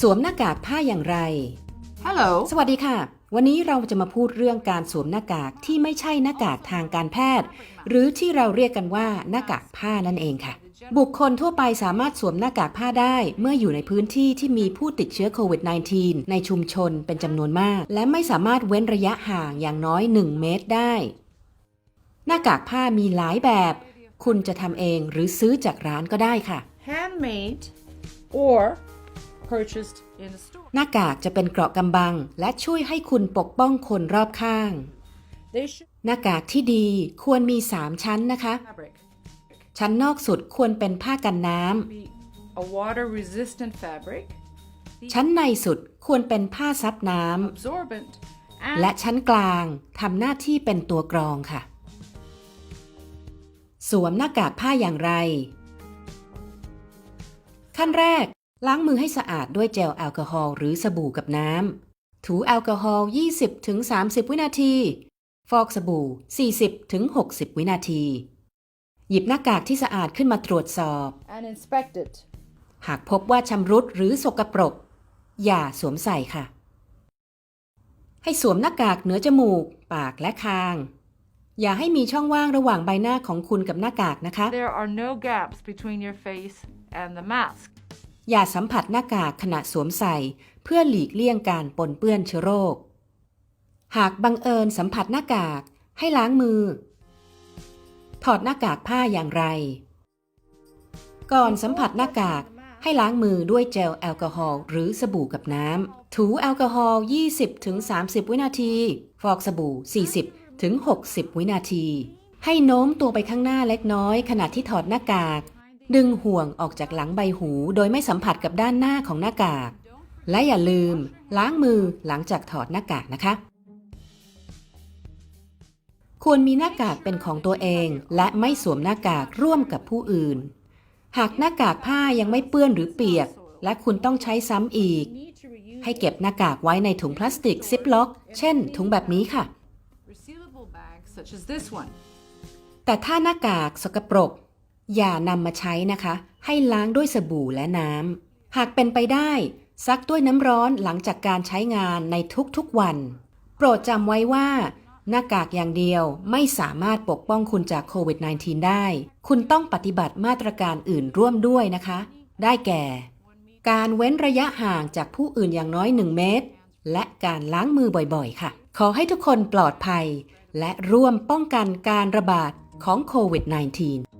สวมหน้ากากผ้าอย่างไร Hello. สวัสดีค่ะ วันนี้เราจะมาพูดเรื่องการสวมหน้ากากที่ไม่ใช่หน้ากากทางการแพทย์ หรือที่เราเรียกกันว่าหน้ากากผ้านั่นเองค่ะ บุคคลทั่วไปสามารถสวมหน้ากากผ้าได้เมื่ออยู่ในพื้นที่ที่มีผู้ติดเชื้อโควิด -19 ในชุมชนเป็นจำนวนมาก และไม่สามารถเว้นระยะห่างอย่างน้อย 1 เมตรได้ หน้ากากผ้ามีหลายแบบ คุณจะทำเองหรือซื้อจากร้านก็ได้ค่ะ Handmade or หน้ากากจะเป็นเกราะกำบัง และช่วยให้คุณปกป้องคนรอบข้าง They should หน้ากากที่ดีควรมี 3 ชั้นนะคะ fabric. ชั้นนอกสุดควรเป็นผ้ากันน้ Be a water resistant fabric, ำชั้นในสุดควรเป็นผ้าซับน้ absorbent, ำ and และชั้นกลางทำหน้าที่เป็นตัวกรองค่ะ สวมหน้ากากผ้าอย่างไร ขั้นแรก ล้างมือให้สะอาดด้วยเจลแอลกอฮอล์หรือสบู่กับน้ำ ถูแอลกอฮอล์ 20-30 วินาที ฟอกสบู่ 40-60 วินาที หยิบหน้ากากที่สะอาดขึ้นมาตรวจสอบ and inspect it. หากพบว่าชำรุดหรือสกปรก อย่าสวมใส่ค่ะ ให้สวมหน้ากากเหนือจมูก ปากและคาง อย่าให้มีช่องว่างระหว่างใบหน้าของคุณกับหน้ากากนะคะ There are no gaps between your face and the mask. อย่าสัมผัสหน้ากากขณะสวมใส่ เพื่อหลีกเลี่ยงการปนเปื้อนเชื้อโรค หากบังเอิญสัมผัสหน้ากากให้ล้างมือ ถอดหน้ากากผ้าอย่างไร ก่อนสัมผัสหน้ากากให้ล้างมือด้วยเจลแอลกอฮอล์หรือสบู่กับน้ำ ถูแอลกอฮอล์ 20-30 วินาที ฟอกสบู่ 40-60 วินาที ให้โน้มตัวไปข้างหน้าเล็กน้อยขณะที่ถอดหน้ากาก ดึงห่วงออกจากหลังใบหูโดยไม่สัมผัสกับด้านหน้าของหน้ากาก และอย่าลืม ล้างมือหลังจากถอดหน้ากากนะคะ ควรมีหน้ากากเป็นของตัวเองและไม่สวมหน้ากากร่วมกับผู้อื่น หากหน้ากากผ้ายังไม่เปื้อนหรือเปียก และคุณต้องใช้ซ้ำอีก Need to reuse ให้เก็บหน้ากากไว้ในถุงพลาสติกซิปล็อก เช่น ถุงแบบนี้ค่ะ resealable bags such as this one. แต่ถ้าหน้ากากสกปรก อย่านำมาใช้นะคะ ให้ล้างด้วยสบู่และน้ำหากเป็นไปได้ซักด้วยน้ำร้อนหลังจากการใช้งานในทุกๆวัน โปรดจำไว้ว่า หน้ากากอย่างเดียวไม่สามารถปกป้องคุณจากโควิด -19 ได้ คุณต้องปฏิบัติมาตรการอื่นร่วมด้วยนะคะ ได้แก่ การเว้นระยะห่างจากผู้อื่นอย่างน้อย 1 เมตร และการล้างมือบ่อยๆ ค่ะ ขอให้ทุกคนปลอดภัย และร่วมป้องกันการระบาดของโควิด -19